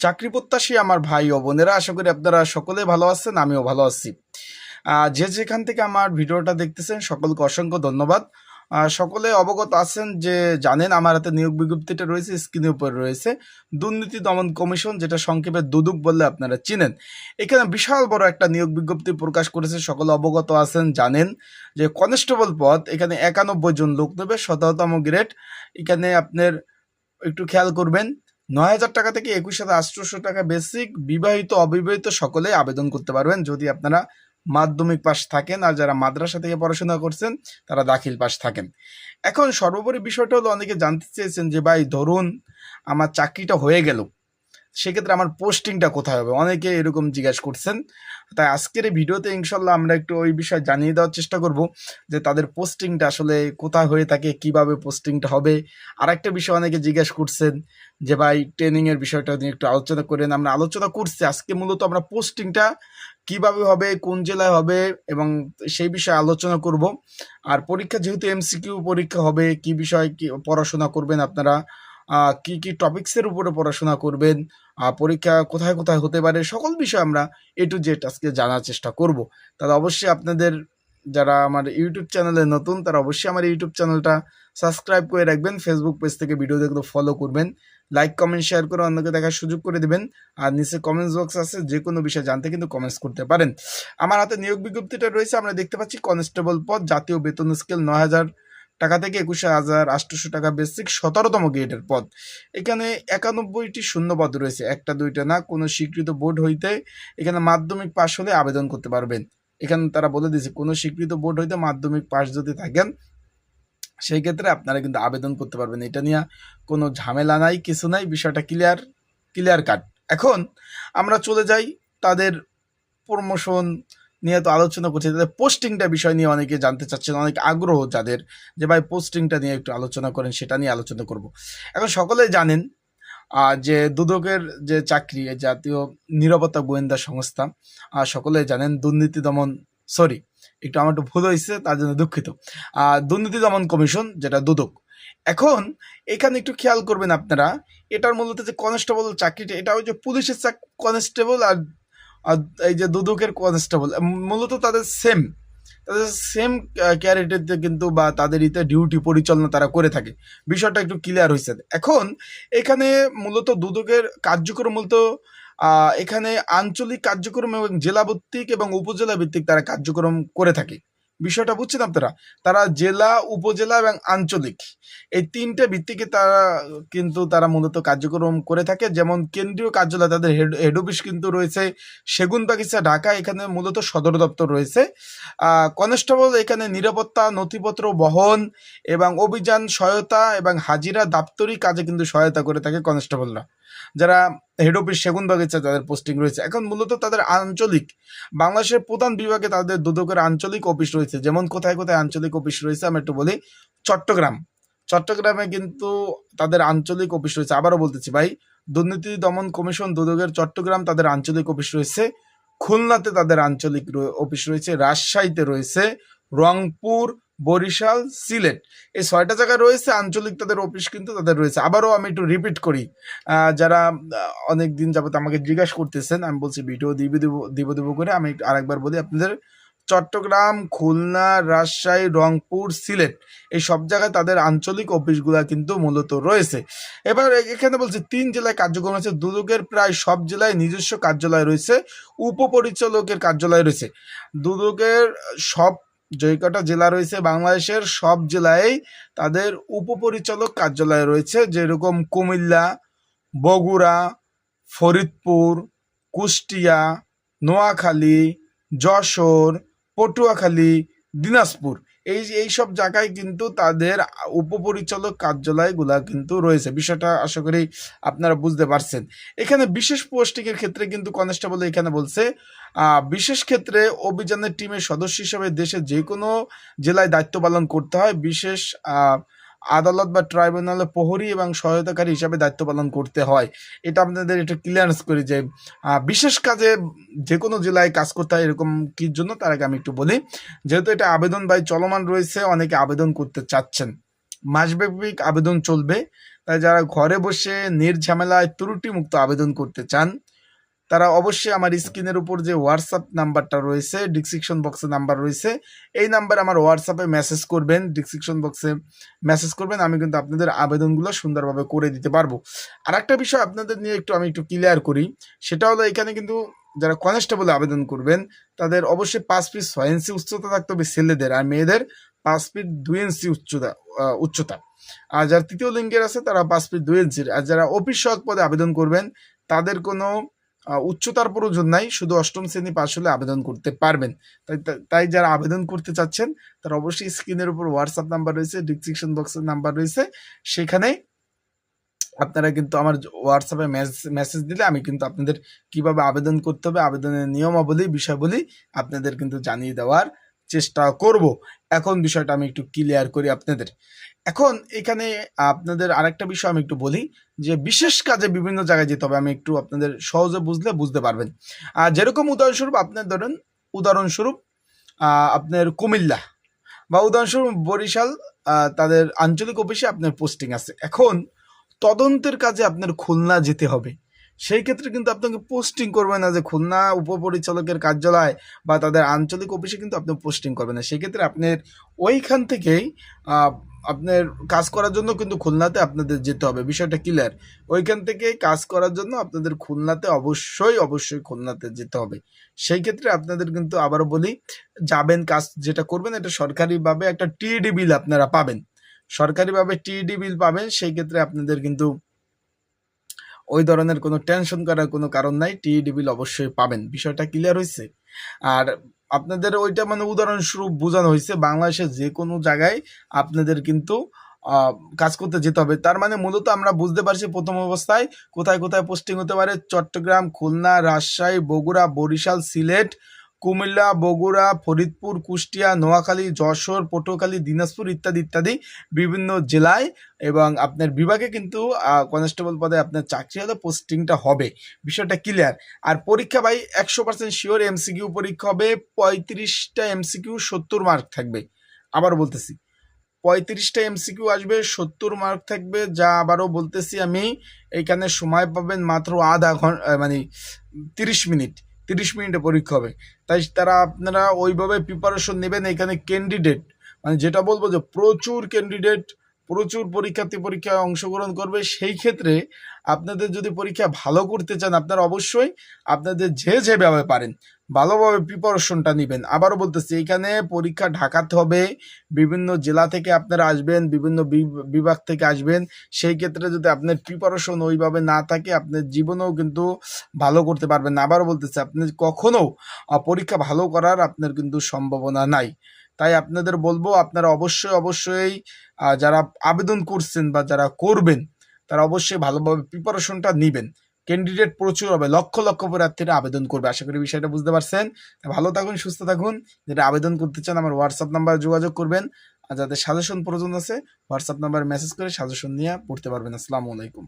চাকরি প্রত্যাশী আমার ভাই ও বোনেরা, আশা করি আপনারা সকলে ভালো আছেন, আমিও ভালো আছি। যে যেখান থেকে আমার ভিডিওটা দেখতেছেন, সকলকে অসংখ্য ধন্যবাদ। সকলে অবগত আছেন যে জানেন আমার হাতে নিয়োগ বিজ্ঞপ্তিটা রয়েছে, স্ক্রিনের উপর রয়েছে। দুর্নীতি দমন কমিশন, যেটা সংক্ষেপে দুদুক বললে আপনারা চিনেন। এখানে বিশাল বড় একটা নিয়োগ বিজ্ঞপ্তি প্রকাশ করেছে, সকলে অবগত আছেন, জানেন যে কনস্টেবল পদ এখানে একানব্বই জন লোক নেবে শততম গ্রেড। এখানে আপনার একটু খেয়াল করবেন নয় হাজার টাকা থেকে একুশ হাজার আটশোশো টাকা বেসিক বিবাহিত, অবিবাহিত সকলেই আবেদন করতে পারবেন। যদি আপনারা মাধ্যমিক পাশ থাকেন আর যারা মাদ্রাসা থেকে পড়াশোনা করছেন, তারা দাখিল পাশ থাকেন। এখন সর্বোপরি বিষয়টা হলো, অনেকে জানতে চেয়েছেন যে ভাই, ধরুন আমার চাকরিটা হয়ে গেল। সেক্ষেত্রে আমার পোস্টিংটা কোথায় হবে? অনেকে এরকম জিজ্ঞাসা করছেন। তাই আজকের এই ভিডিওতে ইনশাল্লাহ আমরা একটু ওই বিষয়ে জানিয়ে দেওয়ার চেষ্টা করব যে তাদের পোস্টিংটা আসলে কোথায় হয়ে থাকে, কীভাবে পোস্টিংটা হবে। আর একটা বিষয় অনেকে জিজ্ঞাসা করছেন যে ভাই ট্রেনিংয়ের বিষয়টা নিয়ে একটু আলোচনা করেন আমরা আলোচনা করছি। আজকে মূলত আমরা পোস্টিংটা কীভাবে হবে, কোন জেলায় হবে এবং সেই বিষয়ে আলোচনা করব। আর পরীক্ষা যেহেতু এমসিকিউ পরীক্ষা হবে, কি বিষয় কি পড়াশোনা করবেন আপনারা? কি কি টপিক্সের উপরে পড়াশোনা করবেন? পরীক্ষা কোথায় কোথায় হতে পারে? সকল বিষয় আমরা এ টু জেড আজকে জানার চেষ্টা করব। তাহলে অবশ্যই আপনাদের যারা আমার ইউটিউব চ্যানেলে নতুন, তারা অবশ্যই আমার ইউটিউব চ্যানেলটা সাবস্ক্রাইব করে রাখবেন। ফেসবুক পেজ থেকে ভিডিও দেখলে ফলো করবেন। লাইক কমেন্ট শেয়ার করে অন্যকে দেখার সুযোগ করে দেবেন। আর নিচে কমেন্টস বক্স আছে, যে কোনো বিষয় জানতে কিন্তু কমেন্টস করতে পারেন। আমার হাতে নিয়োগ বিজ্ঞপ্তিটা রয়েছে, আমরা দেখতে পাচ্ছি কনস্টেবল পদ, জাতীয় বেতন স্কেল নয় হাজার টাকা থেকে একুশে হাজার আটশোশো টাকা বেসিক সতেরোতম গ্রেডের পদ। এখানে একানব্বইটি শূন্য পদ রয়েছে, একটা, দুইটা না, কোনো স্বীকৃত বোর্ড হইতে এখানে মাধ্যমিক পাশ হলে আবেদন করতে পারবেন। এখানে তারা বলে দিয়েছে, কোনো স্বীকৃত বোর্ড হইতে মাধ্যমিক পাশ যদি থাকেন, সেই ক্ষেত্রে আপনারা কিন্তু আবেদন করতে পারবেন। এটা নিয়ে কোনো ঝামেলা নাই, কিছু নাই, বিষয়টা ক্লিয়ার ক্লিয়ার কাট এখন আমরা চলে যাই তাদের প্রমোশন নিয়ে তো আলোচনা করছি। তাদের পোস্টিংটা বিষয় নিয়ে অনেকে জানতে চাচ্ছেন অনেক আগ্রহ যাদের যে ভাই পোস্টিংটা নিয়ে একটু আলোচনা করেন সেটা নিয়ে আলোচনা করব। এখন সকলে জানেন যে দুদকের যে চাকরি জাতীয় নিরাপত্তা গোয়েন্দা সংস্থা আহ, সকলেই জানেন দুর্নীতি দমন সরি একটু আমার একটু ভুল হয়েছে তার জন্য দুঃখিত। দুর্নীতি দমন কমিশন যেটা দুদক এখন এখানে একটু খেয়াল করবেন আপনারা এটার মূলত যে কনস্টেবল চাকরিটা এটা যে পুলিশের কনস্টেবল আর আর এই যে দুদকের কনস্টেবল মূলত তাদের সেম তাদের সেম ক্যারেক্টারতে কিন্তু বা তাদের ইতে ডিউটি পরিচালনা তারা করে থাকে। বিষয়টা একটু ক্লিয়ার হয়েছে এখন এখানে মূলত দুদকের কার্যক্রম মূলত এখানে আঞ্চলিক কার্যক্রম এবং জেলাভিত্তিক এবং উপজেলা ভিত্তিক তারা কার্যক্রম করে থাকে। বিষয়টা বুঝছেন আপনারা তারা জেলা, উপজেলা এবং আঞ্চলিক। এই তিনটে ভিত্তিকে তারা কিন্তু তারা মূলত কার্যক্রম করে থাকে। যেমন কেন্দ্রীয় কার্যালয়, তাদের হেড হেড অফিস কিন্তু রয়েছে সেগুন বাগিচা ঢাকা। এখানে মূলত সদর দপ্তর রয়েছে। কনস্টেবল এখানে নিরাপত্তা, নথিপত্র বহন এবং অভিযান সহায়তা এবং হাজিরা, দাপ্তরিক কাজে কিন্তু সহায়তা করে থাকে কনস্টেবলরা যারা হেড অফিস সেগুন বাগিচা তাদের পোস্টিং রয়েছে। এখন মূলত তাদের আঞ্চলিক, বাংলাদেশের প্রধান বিভাগে তাদের দুদকের আঞ্চলিক অফিস রয়েছে। যেমন কোথায় কোথায় আঞ্চলিক অফিস রয়েছে, আমি একটু বলি চট্টগ্রাম। চট্টগ্রামে কিন্তু তাদের আঞ্চলিক অফিস রয়েছে। আবারও বলতেছি ভাই, দুর্নীতি দমন কমিশন দুদকের চট্টগ্রাম তাদের আঞ্চলিক অফিস রয়েছে। খুলনাতে তাদের আঞ্চলিক অফিস রয়েছে। রাজশাহীতে রয়েছে। রংপুর বরিশাল, সিলেট। এই ছয়টা জায়গায় রয়েছে, আঞ্চলিক তাদের অফিস কিন্তু তাদের রয়েছে। আবারও আমি একটু রিপিট করি যারা অনেক দিন যাবত আমাকে জিজ্ঞাসা করতেছেন, আমি বলছি ভিডিও দিব দিব দিব দিব করে আমি আরেকবার বলি, আপনাদের চট্টগ্রাম, খুলনা, রাজশাহী, রংপুর, সিলেট, এই সব জায়গায় তাদের আঞ্চলিক অফিসগুলা কিন্তু মূলত রয়েছে। এবার এখানে বলছে, তিন জেলায় কার্যক্রম আছে, দুদকের প্রায় সব জেলায় নিজস্ব কার্যালয় রয়েছে, উপপরিচালকের কার্যালয় রয়েছে। দুদকের সব যে কটা জেলা রয়েছে বাংলাদেশের সব জেলায়। তাদের উপপরিচালক কার্যালয় রয়েছে, যেরকম কুমিল্লা, বগুড়া, ফরিদপুর, কুষ্টিয়া, নোয়াখালী, যশোর, পটুয়াখালী, দিনাজপুর। এই এই সব জায়গায় কিন্তু তাদের উপপরিচালক কার্যালয়গুলা কিন্তু রয়েছে। বিষয়টা আশা করি আপনারা বুঝতে পারছেন। এখানে বিশেষ পোস্টিংয়ের ক্ষেত্রে কিন্তু কনস্টেবল এখানে বলছে বিশেষ ক্ষেত্রে অভিযানের টিমের সদস্য হিসেবে দেশের যে কোনো জেলায় দায়িত্ব পালন করতে হয়। বিশেষ আদালত বা ট্রাইব্যুনালে প্রহরী এবং সহায়তাকারী হিসাবে দায়িত্ব পালন করতে হয়। এটা আপনাদের একটু ক্লিয়ারেন্স করি যে বিশেষ কাজে যে কোনো জেলায় কাজ করতে হয় এরকম কি জন্য, তার আগে আমি একটু বলি, যেহেতু এটা আবেদন বাই চলমান রয়েছে, অনেকে আবেদন করতে চাচ্ছেন। মাসব্যাপী আবেদন চলবে, তাই যারা ঘরে বসে নির্ঝামেলায় ত্রুটিমুক্ত আবেদন করতে চান তারা অবশ্যই আমার স্ক্রিনের উপর যে হোয়াটসঅ্যাপ নাম্বারটা রয়েছে ডিসক্রিপশন বক্সে নাম্বার রয়েছে, এই নাম্বারে আমার হোয়াটসঅ্যাপে মেসেজ করবেন ডিসক্রিপশন বক্সে মেসেজ করবেন, আমি কিন্তু আপনাদের আবেদনগুলো সুন্দরভাবে করে দিতে পারব। আর একটা বিষয় আপনাদের নিয়ে একটু আমি একটু ক্লিয়ার করি, সেটা হলো এখানে কিন্তু যারা কনস্টেবলে আবেদন করবেন, তাদের অবশ্যই পাঁচ ফিট ছয় ইঞ্চি উচ্চতা থাকতে হবে ছেলেদের আর মেয়েদের পাঁচ ফিট দুই ইঞ্চি উচ্চতা উচ্চতা। আর যারা তৃতীয় লিঙ্গের আছে তারা পাঁচ ফিট দুই ইঞ্চির আর যারা অফিস সহায়ক পদে আবেদন করবেন, তাদের কোনো উচ্চতার প্রয়োজন নাই, শুধু অষ্টম শ্রেণি পাশ হলে আবেদন করতে পারবেন। তাই তাই- যারা আবেদন করতে চাচ্ছেন, তারা অবশ্যই স্ক্রিনের উপর হোয়াটসঅ্যাপ নাম্বার রয়েছে ডিসক্রিপশন বক্সের নাম্বার রয়েছে। সেখানে আপনারা কিন্তু আমার হোয়াটসঅ্যাপে মেসেজ দিলে আমি কিন্তু আপনাদের কীভাবে আবেদন করতে হবে, আবেদনের নিয়মাবলী, বিষয়াবলী আপনাদের কিন্তু জানিয়ে দেওয়ার চেষ্টা করব। এখন বিষয়টা আমি একটু ক্লিয়ার করি আপনাদের। এখন এখানে আপনাদের আরেকটা বিষয় আমি একটু বলি যে, বিশেষ কাজে বিভিন্ন জায়গায় যেতে হবে। আমি একটু আপনাদের সহজে বুঝলে বুঝতে পারবেন। আর যেরকম উদাহরণস্বরূপ আপনার ধরেন, উদাহরণস্বরূপ আপনার কুমিল্লা বা উদাহরণস্বরূপ বরিশাল তাদের আঞ্চলিক অফিসে আপনার পোস্টিং আছে। এখন তদন্তের কাজে আপনার খুলনা যেতে হবে। সেই ক্ষেত্রে কিন্তু আপনাকে পোস্টিং করবে না যে খুলনা উপপরিচালকের কার্যালয় বা তাদের আঞ্চলিক অফিসে কিন্তু আপনি পোস্টিং করবেন না। সেক্ষেত্রে আপনার ওইখান থেকেই আপনার কাজ করার জন্য কিন্তু খুলনাতে আপনাদের যেতে হবে। বিষয়টা ক্লিয়ার ওইখান থেকে কাজ করার জন্য আপনাদের খুলনাতে অবশ্যই অবশ্যই খুলনাতে যেতে হবে। সেই ক্ষেত্রে আপনাদের কিন্তু আবারও বলি, যাবেন কাজ যেটা করবেন, এটা সরকারিভাবে একটা টিডি বিল আপনারা পাবেন। সরকারিভাবে টিডি বিল পাবেন, সেই ক্ষেত্রে আপনাদের কিন্তু ওই ধরনের কোনো টেনশন করার কোনো কারণ নাই টিইডি বিল অবশ্যই পাবেন। বিষয়টা ক্লিয়ার হয়েছে আর আপনাদের ওইটা মানে উদাহরণস্বরূপ বোঝানো হয়েছে বাংলাদেশের যে কোনো জায়গায় আপনাদের কিন্তু কাজ করতে যেতে হবে। তার মানে মূলত আমরা বুঝতে পারছি প্রথম অবস্থায় কোথায় কোথায় পোস্টিং হতে পারে। চট্টগ্রাম, খুলনা, রাজশাহী, বগুড়া, বরিশাল, সিলেট কুমিল্লা, বগুড়া, ফরিদপুর, কুষ্টিয়া, নোয়াখালী, যশোর, পটুয়াখালী, দিনাজপুর ইত্যাদি ইত্যাদি বিভিন্ন জেলায় এবং আপনার বিভাগে কিন্তু কনস্টেবল পদে আপনার চাকরি হলে পোস্টিংটা হবে। বিষয়টা ক্লিয়ার আর পরীক্ষা ভাই, একশো পার্সেন্ট শিওর এমসিকিউ পরীক্ষা হবে, পঁয়ত্রিশটা এমসিকিউ সত্তর মার্ক থাকবে। আবার বলতেছি, পঁয়ত্রিশটা এমসিকিউ আসবে, সত্তর মার্ক থাকবে, যা আবারও বলতেছি আমি, এখানে সময় পাবেন মাত্র আধা ঘণ্টা মানে তিরিশ মিনিট। তিরিশ মিনিটে পরীক্ষা হবে। তাই তারা আপনারা ওইভাবে প্রিপারেশন নেবেন এখানে ক্যান্ডিডেট মানে যেটা বলব যে প্রচুর ক্যান্ডিডেট প্রচুর পরীক্ষার্থী পরীক্ষায় অংশগ্রহণ করবে। সেই ক্ষেত্রে আপনাদের যদি পরীক্ষা ভালো করতে চান, আপনারা অবশ্যই আপনাদের যে যেভাবে পারেন, ভালোভাবে প্রিপারেশনটা নেবেন। আবারও বলতেছি, এখানে পরীক্ষা ঢাকাতে হবে। বিভিন্ন জেলা থেকে আপনারা আসবেন, বিভিন্ন বিভাগ থেকে আসবেন। সেই ক্ষেত্রে যদি আপনার প্রিপারেশন ওইভাবে না থাকে, আপনার জীবনেও কিন্তু ভালো করতে পারবেন আবারও বলতেছি, আপনি কখনো পরীক্ষা ভালো করার আপনার কিন্তু সম্ভাবনা নাই। তাই আপনাদের বলব, আপনারা অবশ্যই অবশ্যই যারা আবেদন করছেন বা যারা করবেন, তারা অবশ্যই ভালোভাবে প্রিপারেশনটা নেবেন। ক্যান্ডিডেট প্রচুর হবে, লক্ষ লক্ষ প্রার্থীরা আবেদন করবে। আশা করি বিষয়টা বুঝতে পারছেন। ভালো থাকুন, সুস্থ থাকুন। যেটা আবেদন করতে চান, আমার হোয়াটসঅ্যাপ নাম্বারে যোগাযোগ করবেন। আর যাদের সাজেশন প্রয়োজন আছে হোয়াটসঅ্যাপ নাম্বারে মেসেজ করে সাজেশন নিয়ে পড়তে পারবেন। আসসালামু আলাইকুম।